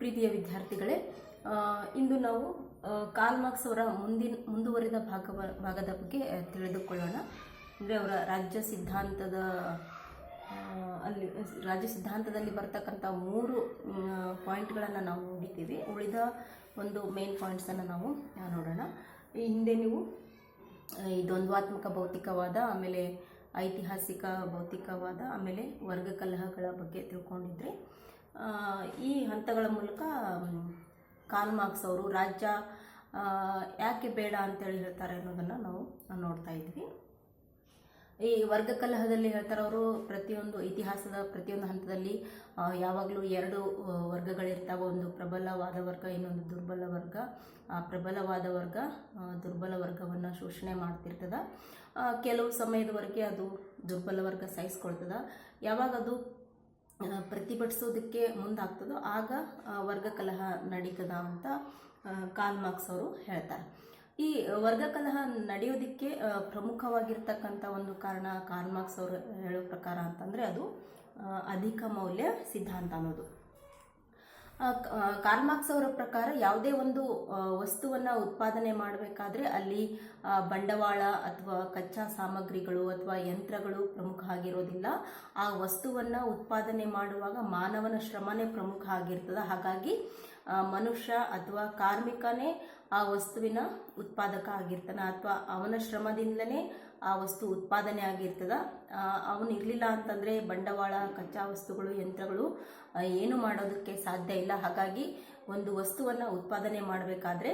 ಪ್ರೀತಿಯ ವಿದ್ಯಾರ್ಥಿಗಳೇ ಇಂದು ನಾವು ಕಾರ್ಲ್ ಮಾರ್ಕ್ಸ್ ಅವರ ಮುಂದಿನ, ಮುಂದುವರಿದ ಭಾಗವ, ಭಾಗದ ಬಗ್ಗೆ ತಿಳಿದುಕೊಳ್ಳೋಣ. ಅಂದರೆ ಅವರ ರಾಜ್ಯ ಸಿದ್ಧಾಂತದ ಅಲ್ಲಿ, ರಾಜ್ಯ ಸಿದ್ಧಾಂತದಲ್ಲಿ ಬರ್ತಕ್ಕಂಥ ಮೂರು ಪಾಯಿಂಟ್ಗಳನ್ನು ನಾವು ನೋಡಿದ್ದೀವಿ. ಉಳಿದ ಒಂದು ಮೇನ್ ಪಾಯಿಂಟ್ಸನ್ನು ನಾವು ನೋಡೋಣ. ಈ ಹಿಂದೆ ನೀವು ಈ ದ್ವಂದ್ವಾತ್ಮಕ ಭೌತಿಕವಾದ, ಆಮೇಲೆ ಐತಿಹಾಸಿಕ ಭೌತಿಕವಾದ, ಆಮೇಲೆ ವರ್ಗ ಕಲಹಗಳ ಬಗ್ಗೆ ತಿಳ್ಕೊಂಡಿದ್ರೆ ಈ ಹಂತಗಳ ಮೂಲಕ ಕಾರ್ಲ್ ಮಾರ್ಕ್ಸ್ ಅವರು ರಾಜ್ಯ ಯಾಕೆ ಬೇಡ ಅಂತೇಳಿ ಹೇಳ್ತಾರೆ ಅನ್ನೋದನ್ನು ನಾವು ನೋಡ್ತಾ ಇದ್ವಿ. ಈ ವರ್ಗ ಕಲಹದಲ್ಲಿ ಹೇಳ್ತಾರೆ ಅವರು, ಪ್ರತಿಯೊಂದು ಇತಿಹಾಸದ ಪ್ರತಿಯೊಂದು ಹಂತದಲ್ಲಿ ಯಾವಾಗಲೂ ಎರಡು ವರ್ಗಗಳಿರ್ತಾವೆ. ಒಂದು ಪ್ರಬಲವಾದ ವರ್ಗ, ಇನ್ನೊಂದು ದುರ್ಬಲ ವರ್ಗ. ಆ, ಪ್ರಬಲವಾದ ವರ್ಗ ದುರ್ಬಲ ವರ್ಗವನ್ನು ಶೋಷಣೆ ಮಾಡ್ತಿರ್ತದೆ. ಕೆಲವು ಸಮಯದವರೆಗೆ ಅದು ದುರ್ಬಲ ವರ್ಗ ಸಹಿಸ್ಕೊಳ್ತದ. ಯಾವಾಗ ಅದು ಪ್ರತಿಭಟಿಸೋದಕ್ಕೆ ಮುಂದಾಗ್ತದೋ ಆಗ ವರ್ಗ ಕಲಹ ನಡೀತದ ಅಂತ ಕಾಲ್ ಮಾರ್ಕ್ಸ್ ಅವರು ಹೇಳ್ತಾರೆ. ಈ ವರ್ಗ ಕಲಹ ನಡೆಯೋದಕ್ಕೆ ಪ್ರಮುಖವಾಗಿರ್ತಕ್ಕಂಥ ಒಂದು ಕಾರಣ ಕಾರ್ಲ್ ಮಾರ್ಕ್ಸ್ ಅವರು ಹೇಳೋ ಪ್ರಕಾರ ಅಂತಂದರೆ ಅದು ಅಧಿಕ ಮೌಲ್ಯ ಸಿದ್ಧಾಂತ ಅನ್ನೋದು. ಕಾರ್ಲ್ ಮಾರ್ಕ್ಸ್ ಅವರ ಪ್ರಕಾರ ಯಾವುದೇ ಒಂದು ವಸ್ತುವನ್ನ ಉತ್ಪಾದನೆ ಮಾಡಬೇಕಾದ್ರೆ ಅಲ್ಲಿ ಬಂಡವಾಳ ಅಥವಾ ಕಚ್ಚಾ ಸಾಮಗ್ರಿಗಳು ಅಥವಾ ಯಂತ್ರಗಳು ಪ್ರಮುಖ ಆಗಿರೋದಿಲ್ಲ. ಆ ವಸ್ತುವನ್ನು ಉತ್ಪಾದನೆ ಮಾಡುವಾಗ ಮಾನವನ ಶ್ರಮನೇ ಪ್ರಮುಖ ಆಗಿರ್ತದೆ. ಹಾಗಾಗಿ ಮನುಷ್ಯ ಅಥವಾ ಕಾರ್ಮಿಕನೇ ಆ ವಸ್ತುವಿನ ಉತ್ಪಾದಕ ಆಗಿರ್ತಾನೆ ಅಥವಾ ಅವನ ಶ್ರಮದಿಂದಲೇ ಆ ವಸ್ತು ಉತ್ಪಾದನೆ ಆಗಿರ್ತದ. ಅವನು ಇರಲಿಲ್ಲ ಅಂತಂದರೆ ಬಂಡವಾಳ, ಕಚ್ಚಾ ವಸ್ತುಗಳು, ಯಂತ್ರಗಳು ಏನು ಮಾಡೋದಕ್ಕೆ ಸಾಧ್ಯ ಇಲ್ಲ. ಹಾಗಾಗಿ ಒಂದು ವಸ್ತುವನ್ನು ಉತ್ಪಾದನೆ ಮಾಡಬೇಕಾದ್ರೆ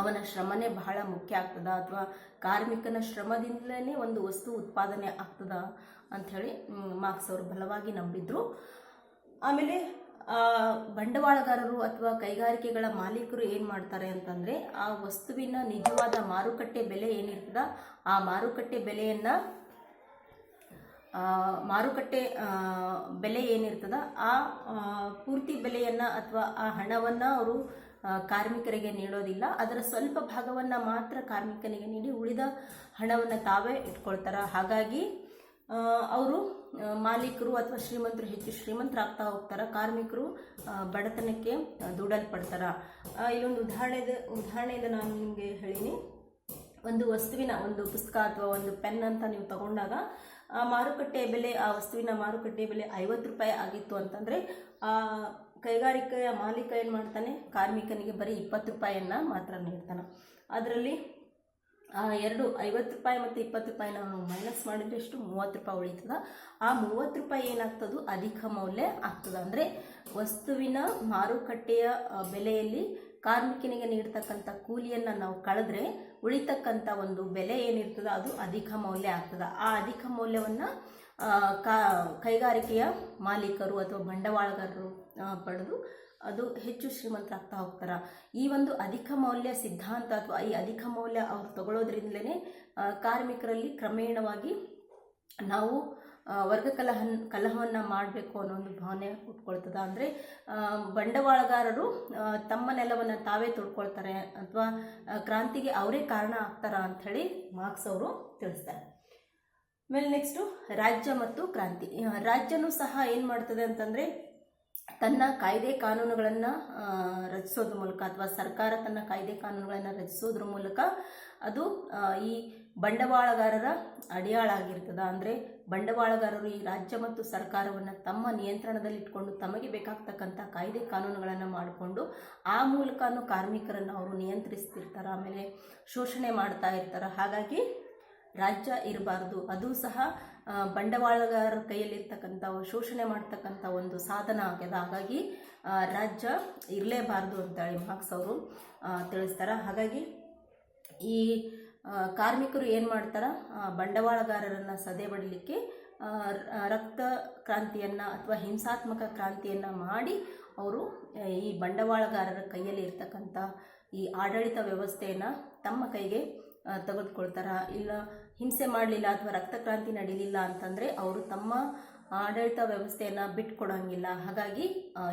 ಅವನ ಶ್ರಮನೇ ಬಹಳ ಮುಖ್ಯ ಆಗ್ತದ. ಅಥವಾ ಕಾರ್ಮಿಕನ ಶ್ರಮದಿಂದಲೇ ಒಂದು ವಸ್ತು ಉತ್ಪಾದನೆ ಆಗ್ತದ ಅಂಥೇಳಿ ಮಾರ್ಕ್ಸ್ ಅವರು ಬಲವಾಗಿ ನಂಬಿದ್ರು. ಆಮೇಲೆ ಬಂಡವಾಳಗಾರರು ಅಥವಾ ಕೈಗಾರಿಕೆಗಳ ಮಾಲೀಕರು ಏನು ಮಾಡ್ತಾರೆ ಅಂತಂದರೆ ಆ ವಸ್ತುವಿನ ನಿಜವಾದ ಮಾರುಕಟ್ಟೆ ಬೆಲೆ ಏನಿರ್ತದ ಆ ಮಾರುಕಟ್ಟೆ ಬೆಲೆಯನ್ನು ಮಾರುಕಟ್ಟೆ ಬೆಲೆ ಏನಿರ್ತದ ಆ, ಪೂರ್ತಿ ಬೆಲೆಯನ್ನು ಅಥವಾ ಆ ಹಣವನ್ನು ಅವರು ಕಾರ್ಮಿಕರಿಗೆ ನೀಡೋದಿಲ್ಲ. ಅದರ ಸ್ವಲ್ಪ ಭಾಗವನ್ನು ಮಾತ್ರ ಕಾರ್ಮಿಕನಿಗೆ ನೀಡಿ ಉಳಿದ ಹಣವನ್ನು ತಾವೇ ಇಟ್ಕೊಳ್ತಾರೆ. ಹಾಗಾಗಿ ಅವರು ಮಾಲೀಕರು ಅಥವಾ ಶ್ರೀಮಂತರು ಹೆಚ್ಚು ಶ್ರೀಮಂತರಾಗ್ತಾ ಹೋಗ್ತಾರೆ, ಕಾರ್ಮಿಕರು ಬಡತನಕ್ಕೆ ದೂಡಲ್ಪಡ್ತಾರೆ. ಇಲ್ಲೊಂದು ಉದಾಹರಣೆದ, ಉದಾಹರಣೆಯಿಂದ ನಾನು ನಿಮಗೆ ಹೇಳೀನಿ. ಒಂದು ವಸ್ತುವಿನ ಒಂದು ಪುಸ್ತಕ ಅಥವಾ ಒಂದು ಪೆನ್ ಅಂತ ನೀವು ತಗೊಂಡಾಗ, ಆ, ಮಾರುಕಟ್ಟೆ ಬೆಲೆ, ಆ ವಸ್ತುವಿನ ಮಾರುಕಟ್ಟೆ ಬೆಲೆ ಐವತ್ತು ರೂಪಾಯಿ ಆಗಿತ್ತು ಅಂತಂದರೆ, ಆ, ಕೈಗಾರಿಕೆಯ ಮಾಲೀಕ ಏನು ಮಾಡ್ತಾನೆ? ಕಾರ್ಮಿಕನಿಗೆ ಬರೀ ಇಪ್ಪತ್ತು ರೂಪಾಯಿಯನ್ನು ಮಾತ್ರ ನೀಡ್ತಾನೆ. ಅದರಲ್ಲಿ ಎರಡು, ಐವತ್ತು ರೂಪಾಯಿ ಮತ್ತು ಇಪ್ಪತ್ತು ರೂಪಾಯಿನ ನಾವು ಮೈನಸ್ ಮಾಡಿದ್ರೆ ಎಷ್ಟು? ಮೂವತ್ತು ರೂಪಾಯಿ ಉಳಿತದ. ಆ ಮೂವತ್ತು ರೂಪಾಯಿ ಏನಾಗ್ತದೋ ಅಧಿಕ ಮೌಲ್ಯ ಆಗ್ತದ. ಅಂದರೆ ವಸ್ತುವಿನ ಮಾರುಕಟ್ಟೆಯ ಬೆಲೆಯಲ್ಲಿ ಕಾರ್ಮಿಕನಿಗೆ ನೀಡ್ತಕ್ಕಂಥ ಕೂಲಿಯನ್ನು ನಾವು ಕಳೆದ್ರೆ ಉಳಿತಕ್ಕಂಥ ಒಂದು ಬೆಲೆ ಏನಿರ್ತದ, ಅದು ಅಧಿಕ ಮೌಲ್ಯ ಆಗ್ತದ. ಆ ಅಧಿಕ ಮೌಲ್ಯವನ್ನು ಕೈಗಾರಿಕೆಯ ಮಾಲೀಕರು ಅಥವಾ ಬಂಡವಾಳಗಾರರು ಪಡೆದು ಅದು ಹೆಚ್ಚು ಶ್ರೀಮಂತರಾಗ್ತಾ ಹೋಗ್ತಾರೆ? ಈ ಒಂದು ಅಧಿಕ ಮೌಲ್ಯ ಸಿದ್ಧಾಂತ ಅಥವಾ ಈ ಅಧಿಕ ಮೌಲ್ಯ ಅವ್ರು ತಗೊಳ್ಳೋದ್ರಿಂದಲೇ ಕಾರ್ಮಿಕರಲ್ಲಿ ಕ್ರಮೇಣವಾಗಿ ನಾವು ವರ್ಗ ಕಲಹ ಕಲಹವನ್ನು ಮಾಡಬೇಕು ಅನ್ನೋ ಒಂದು ಭಾವನೆ ಉಟ್ಕೊಳ್ತದ ಅಂದರೆ ಬಂಡವಾಳಗಾರರು ತಮ್ಮ ನೆಲವನ್ನು ತಾವೇ ತೊಡ್ಕೊಳ್ತಾರೆ ಅಥವಾ ಕ್ರಾಂತಿಗೆ ಅವರೇ ಕಾರಣ ಆಗ್ತಾರ ಅಂಥೇಳಿ ಮಾರ್ಕ್ಸ್ ಅವರು ತಿಳಿಸ್ತಾರೆ. ಆಮೇಲೆ ನೆಕ್ಸ್ಟು ರಾಜ್ಯ ಮತ್ತು ಕ್ರಾಂತಿ. ರಾಜ್ಯನೂ ಸಹ ಏನು ಮಾಡ್ತದೆ ಅಂತಂದರೆ ತನ್ನ ಕಾಯ್ದೆ ಕಾನೂನುಗಳನ್ನು ರಚಿಸೋದ್ರ ಮೂಲಕ ಅಥವಾ ಸರ್ಕಾರ ತನ್ನ ಕಾಯ್ದೆ ಕಾನೂನುಗಳನ್ನು ರಚಿಸೋದ್ರ ಮೂಲಕ ಅದು ಈ ಬಂಡವಾಳಗಾರರ ಅಡಿಯಾಳ ಆಗಿರ್ತದ. ಅಂದರೆ ಬಂಡವಾಳಗಾರರು ಈ ರಾಜ್ಯ ಮತ್ತು ಸರ್ಕಾರವನ್ನು ತಮ್ಮ ನಿಯಂತ್ರಣದಲ್ಲಿಟ್ಕೊಂಡು ತಮಗೆ ಬೇಕಾಗ್ತಕ್ಕಂಥ ಕಾಯ್ದೆ ಕಾನೂನುಗಳನ್ನು ಮಾಡಿಕೊಂಡು ಆ ಮೂಲಕನೂ ಕಾರ್ಮಿಕರನ್ನು ಅವರು ನಿಯಂತ್ರಿಸ್ತಿರ್ತಾರೆ. ಆಮೇಲೆ ಶೋಷಣೆ ಮಾಡ್ತಾ ಇರ್ತಾರೆ. ಹಾಗಾಗಿ ರಾಜ್ಯ ಇರಬಾರ್ದು. ಅದು ಸಹ ಬಂಡವಾಳಗಾರರ ಕೈಯಲ್ಲಿರ್ತಕ್ಕಂಥ ಶೋಷಣೆ ಮಾಡ್ತಕ್ಕಂಥ ಒಂದು ಸಾಧನ ಆಗ್ಯದ. ಹಾಗಾಗಿ ರಾಜ್ಯ ಇರಲೇಬಾರ್ದು ಅಂತೇಳಿ ಮಾರ್ಕ್ಸ್ ಅವರು ತಿಳಿಸ್ತಾರೆ. ಹಾಗಾಗಿ, ಈ ಕಾರ್ಮಿಕರು ಏನು ಮಾಡ್ತಾರೆ? ಬಂಡವಾಳಗಾರರನ್ನು ಸದೆ ಬಡಲಿಕ್ಕೆ ರಕ್ತ ಕ್ರಾಂತಿಯನ್ನು ಅಥವಾ ಹಿಂಸಾತ್ಮಕ ಕ್ರಾಂತಿಯನ್ನು ಮಾಡಿ ಅವರು ಈ ಬಂಡವಾಳಗಾರರ ಕೈಯಲ್ಲಿ ಇರ್ತಕ್ಕಂಥ ಈ ಆಡಳಿತ ವ್ಯವಸ್ಥೆಯನ್ನು ತಮ್ಮ ಕೈಗೆ ತೆಗೆದುಕೊಳ್ತಾರ. ಇಲ್ಲ ಹಿಂಸೆ ಮಾಡಲಿಲ್ಲ ಅಥವಾ ರಕ್ತ ಕ್ರಾಂತಿ ನಡೀಲಿಲ್ಲ ಅಂತಂದರೆ ಅವರು ತಮ್ಮ ಆಡಳಿತ ವ್ಯವಸ್ಥೆಯನ್ನು ಬಿಟ್ಕೊಡೋಂಗಿಲ್ಲ. ಹಾಗಾಗಿ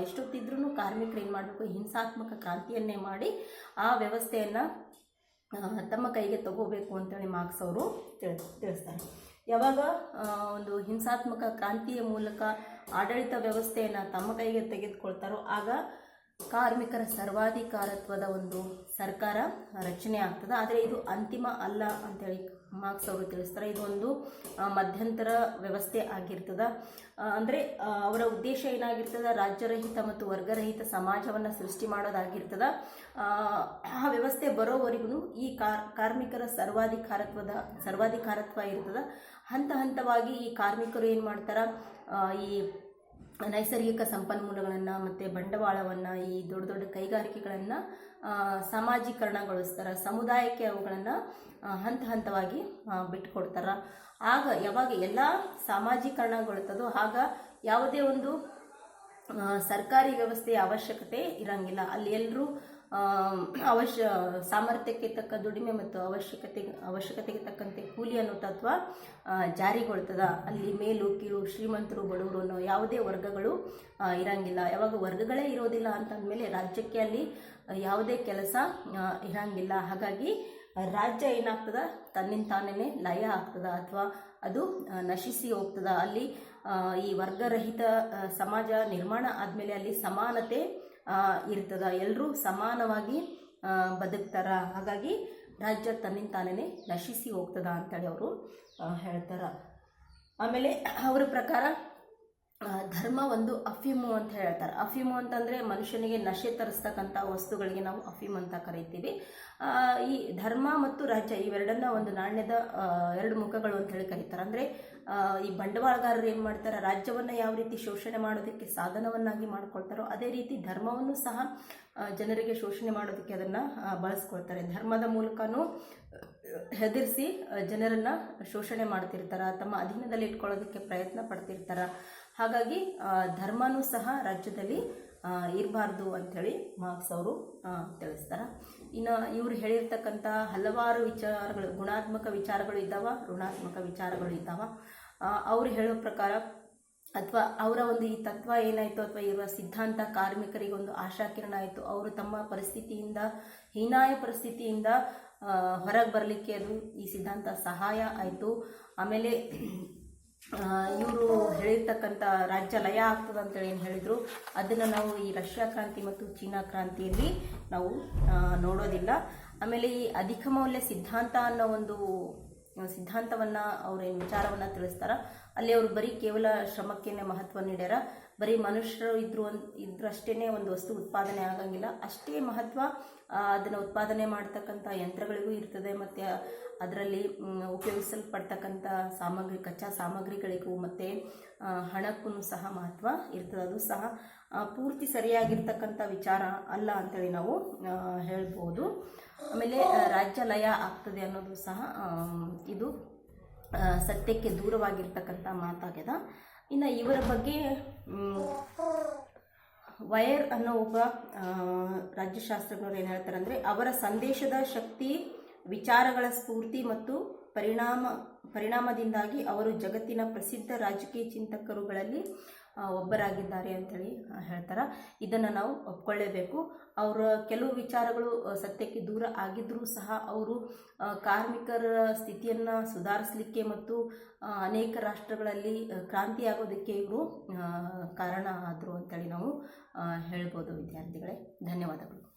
ಎಷ್ಟೊತ್ತಿದ್ರೂ ಕಾರ್ಮಿಕರು ಏನು ಮಾಡಬೇಕು? ಹಿಂಸಾತ್ಮಕ ಕ್ರಾಂತಿಯನ್ನೇ ಮಾಡಿ ಆ ವ್ಯವಸ್ಥೆಯನ್ನು ತಮ್ಮ ಕೈಗೆ ತಗೋಬೇಕು ಅಂತೇಳಿ ಮಾರ್ಕ್ಸ್ ಅವರು ತಿಳ್, ತಿಳಿಸ್ತಾರೆ. ಯಾವಾಗ ಒಂದು ಹಿಂಸಾತ್ಮಕ ಕ್ರಾಂತಿಯ ಮೂಲಕ ಆಡಳಿತ ವ್ಯವಸ್ಥೆಯನ್ನು ತಮ್ಮ ಕೈಗೆ ತೆಗೆದುಕೊಳ್ತಾರೋ, ಆಗ ಕಾರ್ಮಿಕರ ಸರ್ವಾಧಿಕಾರತ್ವದ ಒಂದು ಸರ್ಕಾರ ರಚನೆ ಆಗ್ತದೆ. ಆದರೆ ಇದು ಅಂತಿಮ ಅಲ್ಲ ಅಂತೇಳಿ ಮಾರ್ಕ್ಸ್ ಅವರು ತಿಳಿಸ್ತಾರೆ. ಇದೊಂದು ಮಧ್ಯಂತರ ವ್ಯವಸ್ಥೆ ಆಗಿರ್ತದೆ. ಅಂದರೆ ಅವರ ಉದ್ದೇಶ ಏನಾಗಿರ್ತದೆ? ರಾಜ್ಯರಹಿತ ಮತ್ತು ವರ್ಗರಹಿತ ಸಮಾಜವನ್ನು ಸೃಷ್ಟಿ ಮಾಡೋದಾಗಿರ್ತದ. ಆ, ವ್ಯವಸ್ಥೆ ಬರೋವರೆಗೂ ಈ ಕಾರ್ ಕಾರ್ಮಿಕರ ಸರ್ವಾಧಿಕಾರತ್ವದ ಸರ್ವಾಧಿಕಾರತ್ವ ಇರ್ತದ. ಹಂತ ಹಂತವಾಗಿ ಈ ಕಾರ್ಮಿಕರು ಏನು ಮಾಡ್ತಾರೆ? ಈ ನೈಸರ್ಗಿಕ ಸಂಪನ್ಮೂಲಗಳನ್ನು ಮತ್ತು ಬಂಡವಾಳವನ್ನು ಈ ದೊಡ್ಡ ದೊಡ್ಡ ಕೈಗಾರಿಕೆಗಳನ್ನು ಸಾಮಾಜೀಕರಣಗೊಳಿಸ್ತಾರೆ, ಸಮುದಾಯಕ್ಕೆ ಅವುಗಳನ್ನು ಹಂತ ಹಂತವಾಗಿ ಬಿಟ್ಟುಕೊಡ್ತಾರೆ ಆಗ ಯಾವಾಗ ಎಲ್ಲ ಸಾಮಾಜೀಕರಣಗೊಳ್ತದೋ ಆಗ ಯಾವುದೇ ಒಂದು ಸರ್ಕಾರಿ ವ್ಯವಸ್ಥೆಯ ಅವಶ್ಯಕತೆ ಇರಂಗಿಲ್ಲ. ಅಲ್ಲಿ ಎಲ್ಲರೂ ಅವಶ್ಯ, ಸಾಮರ್ಥ್ಯಕ್ಕೆ ತಕ್ಕ ದುಡಿಮೆ ಮತ್ತು ಅವಶ್ಯಕತೆ, ಅವಶ್ಯಕತೆಗೆ ತಕ್ಕಂತೆ ಕೂಲಿ ಅನ್ನೋ ತತ್ವ ಜಾರಿಗೊಳ್ತದೆ. ಅಲ್ಲಿ ಮೇಲು, ಕೀಳು, ಶ್ರೀಮಂತರು, ಬಡವರು ಅನ್ನೋ ಯಾವುದೇ ವರ್ಗಗಳು ಇರಂಗಿಲ್ಲ. ಯಾವಾಗ ವರ್ಗಗಳೇ ಇರೋದಿಲ್ಲ ಅಂತಂದಮೇಲೆ ರಾಜ್ಯಕ್ಕೆ ಅಲ್ಲಿ ಯಾವುದೇ ಕೆಲಸ ಇರಂಗಿಲ್ಲ. ಹಾಗಾಗಿ ರಾಜ್ಯ ಏನಾಗ್ತದ? ತನ್ನಿಂದ ತಾನೇ ಲಯ ಆಗ್ತದ ಅಥವಾ ಅದು ನಶಿಸಿ ಹೋಗ್ತದ. ಅಲ್ಲಿ ಈ ವರ್ಗರಹಿತ ಸಮಾಜ ನಿರ್ಮಾಣ ಆದಮೇಲೆ ಅಲ್ಲಿ ಸಮಾನತೆ ಇರ್ತದ. ಎಲ್ಲರೂ ಸಮಾನವಾಗಿ ಬದುಕ್ತಾರ. ಹಾಗಾಗಿ ರಾಜ್ಯ ತನ್ನಿಂದ ತಾನೇ ನಶಿಸಿ ಹೋಗ್ತದ ಅಂತೇಳಿ ಅವರು ಹೇಳ್ತಾರೆ. ಆಮೇಲೆ ಅವರ ಪ್ರಕಾರ ಧರ್ಮ ಒಂದು ಅಫೀಮು ಅಂತ ಹೇಳ್ತಾರೆ. ಅಫೀಮು ಅಂತಂದರೆ ಮನುಷ್ಯನಿಗೆ ನಶೆ ತರಿಸ್ತಕ್ಕಂಥ ವಸ್ತುಗಳಿಗೆ ನಾವು ಅಫೀಮ್ ಅಂತ ಕರಿತೀವಿ. ಈ ಧರ್ಮ ಮತ್ತು ರಾಜ್ಯ ಇವೆರಡನ್ನ ಒಂದು ನಾಣ್ಯದ ಎರಡು ಮುಖಗಳು ಅಂತ ಹೇಳಿ ಕರೀತಾರೆ. ಅಂದರೆ ಈ ಬಂಡವಾಳಗಾರರು ಏನು ಮಾಡ್ತಾರೆ? ರಾಜ್ಯವನ್ನು ಯಾವ ರೀತಿ ಶೋಷಣೆ ಮಾಡೋದಕ್ಕೆ ಸಾಧನವನ್ನಾಗಿ ಮಾಡ್ಕೊಳ್ತಾರೋ ಅದೇ ರೀತಿ ಧರ್ಮವನ್ನು ಸಹ ಜನರಿಗೆ ಶೋಷಣೆ ಮಾಡೋದಕ್ಕೆ ಅದನ್ನು ಬಳಸ್ಕೊಳ್ತಾರೆ. ಧರ್ಮದ ಮೂಲಕನೂ ಹೆದರಿಸಿ ಜನರನ್ನು ಶೋಷಣೆ ಮಾಡ್ತಿರ್ತಾರೆ, ತಮ್ಮ ಅಧೀನದಲ್ಲಿ ಇಟ್ಕೊಳ್ಳೋದಕ್ಕೆ ಪ್ರಯತ್ನ ಪಡ್ತಿರ್ತಾರೆ. ಹಾಗಾಗಿ ಧರ್ಮನೂ ಸಹ ರಾಜ್ಯದಲ್ಲಿ ಇರಬಾರ್ದು ಅಂಥೇಳಿ ಮಾರ್ಕ್ಸ್ ಅವರು ತಿಳಿಸ್ತಾರೆ. ಇನ್ನು ಇವರು ಹೇಳಿರ್ತಕ್ಕಂಥ ಹಲವಾರು ವಿಚಾರಗಳು, ಗುಣಾತ್ಮಕ ವಿಚಾರಗಳು ಇದ್ದಾವ, ಋಣಾತ್ಮಕ ವಿಚಾರಗಳು ಇದ್ದಾವ. ಅವ್ರು ಹೇಳೋ ಪ್ರಕಾರ ಅಥವಾ ಅವರ ಒಂದು ಈ ತತ್ವ ಏನಾಯಿತು ಅಥವಾ ಇರುವ ಸಿದ್ಧಾಂತ ಕಾರ್ಮಿಕರಿಗೆ ಒಂದು ಆಶಾಕಿರಣ ಆಯಿತು, ಅವರು ತಮ್ಮ ಪರಿಸ್ಥಿತಿಯಿಂದ, ಹೀನಾಯ ಪರಿಸ್ಥಿತಿಯಿಂದ ಹೊರಗೆ ಬರಲಿಕ್ಕೆ ಅದು ಈ ಸಿದ್ಧಾಂತ ಸಹಾಯ ಆಯಿತು. ಆಮೇಲೆ ಇವರು ಹೇಳಿರ್ತಕ್ಕಂಥ ರಾಜ್ಯ ಲಯ ಆಗ್ತದೆ ಅಂತೇಳಿ ಏನು ಹೇಳಿದರು. ಅದನ್ನು ನಾವು ಈ ರಷ್ಯಾ ಕ್ರಾಂತಿ ಮತ್ತು ಚೀನಾ ಕ್ರಾಂತಿಯಲ್ಲಿ ನಾವು ನೋಡೋದಿಲ್ಲ. ಆಮೇಲೆ ಈ ಅಧಿಕ ಮೌಲ್ಯ ಸಿದ್ಧಾಂತ ಅನ್ನೋ ಒಂದು, ಸಿದ್ಧಾಂತವನ್ನು ಅವ್ರ ಏನು ವಿಚಾರವನ್ನು ತಿಳಿಸ್ತಾರ? ಅಲ್ಲಿ ಅವರು ಬರೀ ಕೇವಲ ಶ್ರಮಕ್ಕೇನೆ ಮಹತ್ವ ನೀಡ್ಯಾರ. ಬರೀ ಮನುಷ್ಯರು ಇದ್ರು ಒಂದು ಇದ್ರಷ್ಟೇ ಒಂದು ವಸ್ತು ಉತ್ಪಾದನೆ ಆಗಂಗಿಲ್ಲ. ಅಷ್ಟೇ ಮಹತ್ವ ಅದನ್ನು ಉತ್ಪಾದನೆ ಮಾಡ್ತಕ್ಕಂಥ ಯಂತ್ರಗಳಿಗೂ ಇರ್ತದೆ ಮತ್ತು ಅದರಲ್ಲಿ ಉಪಯೋಗಿಸಲ್ಪಡ್ತಕ್ಕಂಥ ಸಾಮಗ್ರಿ, ಕಚ್ಚಾ ಸಾಮಗ್ರಿಗಳಿಗೂ ಮತ್ತು ಹಣಕ್ಕೂ ಸಹ ಮಹತ್ವ ಇರ್ತದೆ. ಅದು ಸಹ ಪೂರ್ತಿ ಸರಿಯಾಗಿರ್ತಕ್ಕಂಥ ವಿಚಾರ ಅಲ್ಲ ಅಂತೇಳಿ ನಾವು ಹೇಳ್ಬೋದು. ಆಮೇಲೆ ರಾಜ್ಯ ಲಯ ಆಗ್ತದೆ ಅನ್ನೋದು ಸಹ ಇದು ಸತ್ಯಕ್ಕೆ ದೂರವಾಗಿರ್ತಕ್ಕಂಥ ಮಾತಾಗ್ಯದ. ಇನ್ನು ಇವರ ಬಗ್ಗೆ ವಯರ್ ಅನ್ನೋ ಒಬ್ಬ ರಾಜ್ಯಶಾಸ್ತ್ರಜ್ಞರು ಏನು ಹೇಳ್ತಾರೆ ಅಂದರೆ ಅವರ ಸಂದೇಶದ ಶಕ್ತಿ, ವಿಚಾರಗಳ ಸ್ಫೂರ್ತಿ ಮತ್ತು ಪರಿಣಾಮ, ಪರಿಣಾಮದಿಂದಾಗಿ ಅವರು ಜಗತ್ತಿನ ಪ್ರಸಿದ್ಧ ರಾಜಕೀಯ ಚಿಂತಕರುಗಳಲ್ಲಿ ಒಬ್ಬರಾಗಿದ್ದಾರೆ ಅಂತೇಳಿ ಹೇಳ್ತಾರೆ. ಇದನ್ನು ನಾವು ಒಪ್ಕೊಳ್ಳೇಬೇಕು. ಅವರ ಕೆಲವು ವಿಚಾರಗಳು ಸತ್ಯಕ್ಕೆ ದೂರ ಆಗಿದ್ದರೂ ಸಹ ಅವರು ಕಾರ್ಮಿಕರ ಸ್ಥಿತಿಯನ್ನು ಸುಧಾರಿಸಲಿಕ್ಕೆ ಮತ್ತು ಅನೇಕ ರಾಷ್ಟ್ರಗಳಲ್ಲಿ ಕ್ರಾಂತಿ ಆಗೋದಕ್ಕೆ ಇವರು ಕಾರಣ ಆದರು ಅಂತೇಳಿ ನಾವು ಹೇಳ್ಬೋದು ವಿದ್ಯಾರ್ಥಿಗಳೇ. ಧನ್ಯವಾದಗಳು.